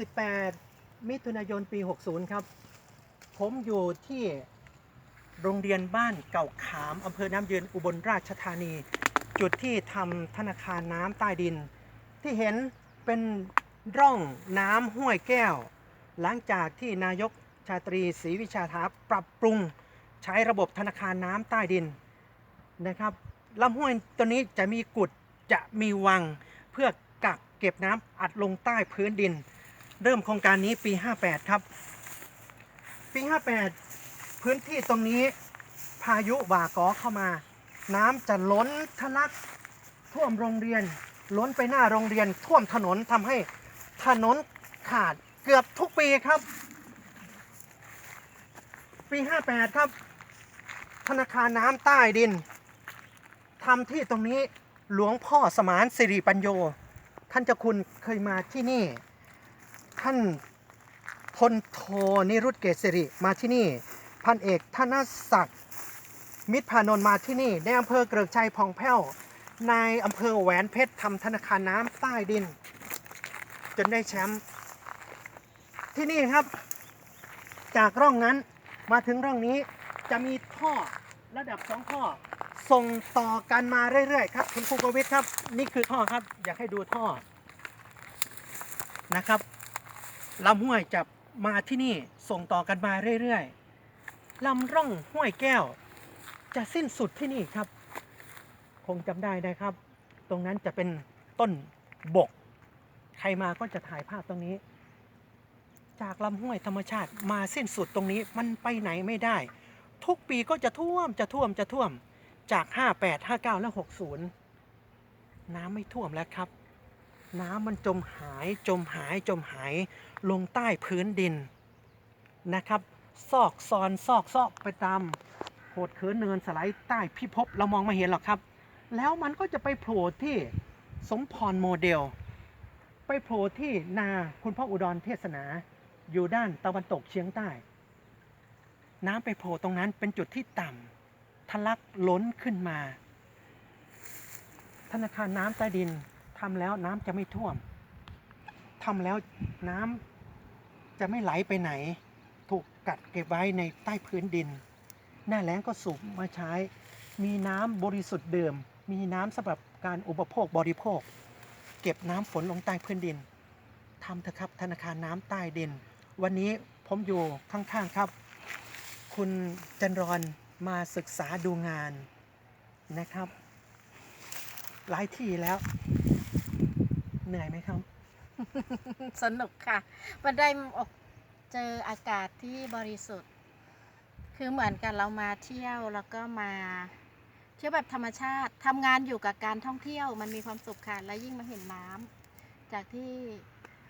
18 มิถุนายนปี 60 ครับ ผมอยู่ที่โรงเรียนบ้านเก่าขามอำเภอน้ำยืนอุบลราชธานี จุดที่ทำธนาคารน้ำใต้ดิน ที่เห็นเป็นร่องน้ำห้วยแก้ว หลังจากที่นายกชาตรีศรีวิชาทาปรับปรุงใช้ระบบธนาคารน้ำใต้ดินนะครับลำห้วยตัวนี้จะมีกุดจะมีวังเพื่อกักเก็บน้ำอัดลงใต้พื้นดิน เริ่มโครงการนี้ปี 58 ครับ ปี 58 พื้นที่ตรงนี้พายุหวากอเข้ามา น้ำจะล้นทะลักท่วมโรงเรียน ล้นไปหน้าโรงเรียนท่วมถนนทำให้ถนนขาดเกือบทุกปีครับ ปี 58 ครับ ธนาคารน้ำใต้ดินทำที่ตรงนี้หลวงพ่อสมานสิริปัญโย ท่านเจ้าคุณเคยมาที่นี่ ท่านพลโทนิรุตเกษริมาที่นี่ พันเอกธนศักดิ์มิตรพานนท์มาที่นี่ในอำเภอเกริกชัยพองแผ้วในอำเภอแหวนเพชรทำธนาคารน้ำใต้ดิน จนได้แชมป์ที่นี่ครับ จากร่องนั้นมาถึงร่องนี้จะมีท่อระดับสองท่อส่งต่อกันมาเรื่อยๆครับคุณครูประวิทย์ครับ นี่คือท่อครับ อยากให้ดูท่อนะครับ ลำห้วยจะมาที่นี่ส่งต่อกันมาเรื่อยๆลำร่องห้วยแก้ว จะสิ้นสุดที่นี่ครับ คงจำได้นะครับ ตรงนั้นจะเป็นต้นบก ใครมาก็จะถ่ายภาพตรงนี้ จากลำห้วยธรรมชาติมาสิ้นสุดตรงนี้มันไปไหนไม่ได้ ทุกปีก็จะท่วมจะท่วมจะท่วมจาก 58 59 และ 60 น้ำไม่ท่วมแล้วครับ น้ำมันจมหายจมหายจมหายลงใต้พื้นดินนะครับ ซอกซอนซอกซอกไปตามโขดเขินเนินสไลด์ใต้พิภพเรามองไม่เห็นหรอกครับ แล้วมันก็จะไปโผล่ที่สมพรโมเดล ไปโผล่ที่นาคุณพ่ออุดรเทศนา อยู่ด้านตะวันตกเฉียงใต้ น้ำไปโผล่ตรงนั้นเป็นจุดที่ต่ำทะลักล้นขึ้นมา ธนาคารน้ำใต้ดิน ทำแล้วน้ำจะไม่ท่วมทำแล้วน้ำจะไม่ไหลไปไหน ถูกกัดเก็บไว้ในใต้พื้นดิน หน้าแล้งก็สูบมาใช้ มีน้ำบริสุทธิ์เดิม มีน้ำสำหรับการอุปโภคบริโภค เก็บน้ำฝนลงใต้พื้นดินทำเถอะครับธนาคารน้ำใต้ดิน วันนี้ผมอยู่ข้างๆครับ คุณจันรอนมาศึกษาดูงานนะครับ หลายที่แล้ว เหนื่อยไหมครับ สนุกค่ะ มันได้อกเจออากาศที่บริสุทธิ์ คือเหมือนกันเรามาเที่ยวแล้วก็มา เที่ยวแบบธรรมชาติทำงานอยู่กับการท่องเที่ยวมันมีความสุขค่ะ และยิ่งมาเห็นน้ำจากที่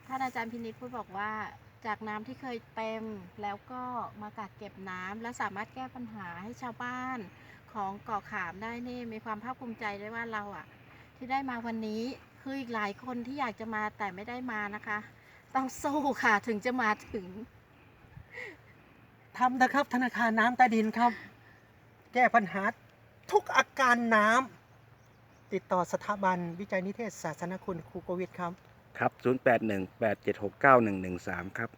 ท่านอาจารย์พินิจพูดบอกว่า จากน้ำที่เคยเต็มแล้วก็มากักเก็บน้ำและสามารถแก้ปัญหาให้ชาวบ้าน ของเกาะขามได้นี่มีความภาคภูมิใจได้ว่าเราอะที่ได้มาวันนี้ คืออีกหลายคนที่อยากจะมาแต่ไม่ได้มานะคะ ต้องสู้ค่ะถึงจะมาถึงทำนะครับ ธนาคารน้ำใต้ดินครับ แก้ปัญหาทุกอาการน้ำติดต่อสถาบันวิจัยนิเทศศาสนคุณครูโกวิทครับ ครับ 0818769113 ครับ